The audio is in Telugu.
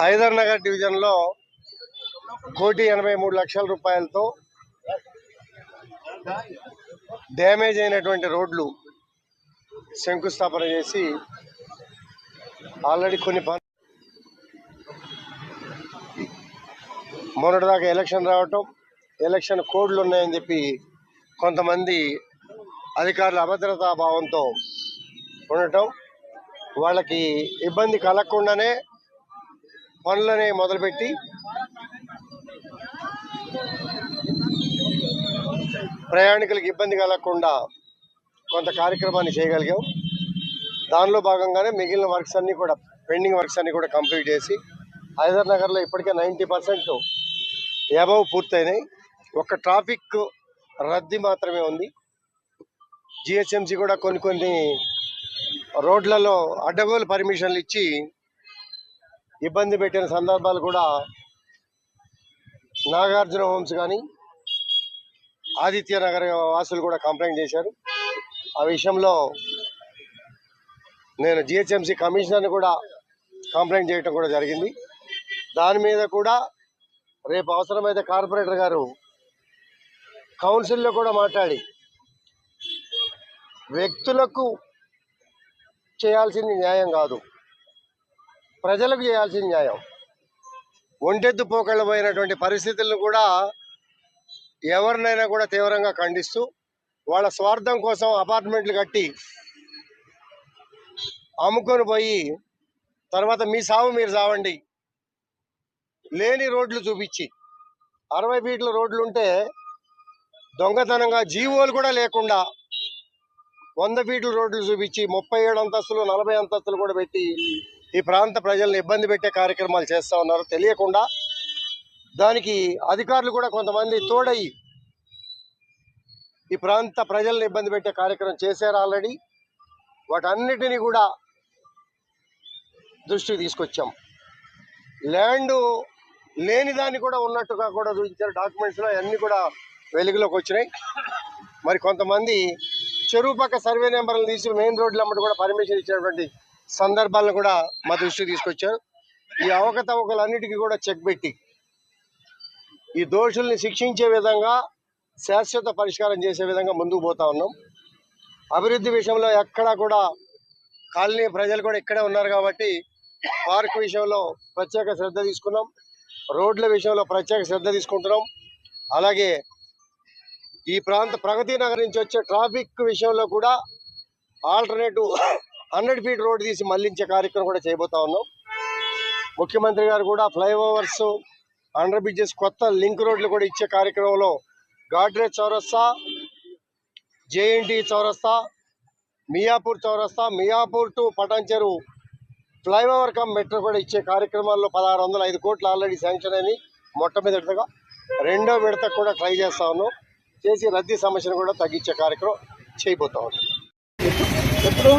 హైదర్ నగర్ డివిజన్లో కోటి ఎనభై మూడు లక్షల రూపాయలతో డ్యామేజ్ అయినటువంటి రోడ్లు శంకుస్థాపన చేసి ఆల్రెడీ కొన్ని పనులు మొన్నటిదాకా ఎలక్షన్ రావటం ఎలక్షన్ కోడ్లు ఉన్నాయని చెప్పి కొంతమంది అధికారుల అభద్రతా భావంతో ఉండటం వాళ్ళకి ఇబ్బంది కలగకుండానే పనులని మొదలుపెట్టి ప్రయాణికులకు ఇబ్బంది కలగకుండా కొంత కార్యక్రమాన్ని చేయగలిగాం. దానిలో భాగంగానే మిగిలిన వర్క్స్ అన్నీ కూడా పెండింగ్ వర్క్స్ అన్నీ కూడా కంప్లీట్ చేసి హైదర్ నగర్లో ఇప్పటికే నైంటీ పర్సెంట్ ఎబవ్ పూర్తయినాయి. ఒక ట్రాఫిక్ రద్దీ మాత్రమే ఉంది. జిహెచ్ఎంసీ కూడా కొన్ని కొన్ని రోడ్లలో అడ్డగోలు పర్మిషన్లు ఇచ్చి ఇబ్బంది పెట్టిన సందర్భాలు కూడా నాగార్జున హోమ్స్ కానీ ఆదిత్య నగర్ వాసులు కూడా కంప్లైంట్ చేశారు. ఆ విషయంలో నేను జిహెచ్ఎంసీ కమిషనర్ని కూడా కంప్లైంట్ చేయటం కూడా జరిగింది. దాని మీద కూడా రేపు అవసరమైతే కార్పొరేటర్ గారు కౌన్సిల్లో కూడా మాట్లాడి వ్యక్తులకు చేయాల్సింది న్యాయం కాదు. ప్రజలకు చేయాల్సింది న్యాయం. ఒంటెద్దు పోకళ్ళు పోయినటువంటి పరిస్థితులను కూడా ఎవరినైనా కూడా తీవ్రంగా ఖండిస్తూ వాళ్ళ స్వార్థం కోసం అపార్ట్మెంట్లు కట్టి అమ్ముకొని పోయి తర్వాత మీ సాగు మీరు సావండి లేని రోడ్లు చూపించి అరవై ఫీట్ల రోడ్లు ఉంటే దొంగతనంగా జీవోలు కూడా లేకుండా వంద ఫీట్ల రోడ్లు చూపించి ముప్పై ఏడు అంతస్తులు నలభై అంతస్తులు కూడా పెట్టి ఈ ప్రాంత ప్రజల్ని ఇబ్బంది పెట్టే కార్యక్రమాలు చేస్తూ ఉన్నారు. తెలియకుండా దానికి అధికారులు కూడా కొంతమంది తోడయి ఈ ప్రాంత ప్రజల్ని ఇబ్బంది పెట్టే కార్యక్రమం చేశారు ఆల్రెడీ. వాటన్నిటినీ కూడా దృష్టికి తీసుకొచ్చాం. ల్యాండ్ లేని దాన్ని కూడా ఉన్నట్టుగా కూడా చూపించారు. డాక్యుమెంట్స్లో అన్నీ కూడా వెలుగులోకి వచ్చినాయి. మరి కొంతమంది చెరువు పక్క సర్వే నెంబర్లు తీసి మెయిన్ రోడ్ల అమ్మటి కూడా పర్మిషన్ ఇచ్చినటువంటి సందర్భాలను కూడా మా దృష్టికి తీసుకొచ్చారు. ఈ అవకతవకలన్నిటికీ కూడా చెక్ పెట్టి ఈ దోషుల్ని శిక్షించే విధంగా శాశ్వత పరిష్కారం చేసే విధంగా ముందుకు పోతా ఉన్నాం. అభివృద్ధి విషయంలో ఎక్కడా కూడా కాలనీ ప్రజలు కూడా ఇక్కడే ఉన్నారు కాబట్టి పార్క్ విషయంలో ప్రత్యేక శ్రద్ధ తీసుకున్నాం. రోడ్ల విషయంలో ప్రత్యేక శ్రద్ధ తీసుకుంటున్నాం. అలాగే ఈ ప్రాంత ప్రగతి నగర్ నుంచి వచ్చే ట్రాఫిక్ విషయంలో కూడా ఆల్టర్నేటివ్ హండ్రెడ్ ఫీట్ రోడ్ తీసి మళ్ళించే కార్యక్రమం కూడా చేయబోతా ఉన్నాం. ముఖ్యమంత్రి గారు కూడా ఫ్లైఓవర్స్ అండర్ బ్రిడ్జెస్ కొత్త లింక్ రోడ్లు కూడా ఇచ్చే కార్యక్రమంలో గాడ్రేజ్ చౌరస్తా జేఎన్టీ చౌరస్తా మియాపూర్ చౌరస్తా Miyapur to Patancheru flyover cum metro కూడా ఇచ్చే కార్యక్రమాల్లో పదహారు వందల ఐదు కోట్లు ఆల్రెడీ శాంక్షన్ అయినాయి. మొట్టమొదటిగా రెండో విడత కూడా ట్రై చేస్తా ఉన్నాం. చేసి రద్దీ సమస్యను కూడా తగ్గించే కార్యక్రమం చేయబోతా ఉంది. ఎప్పుడు?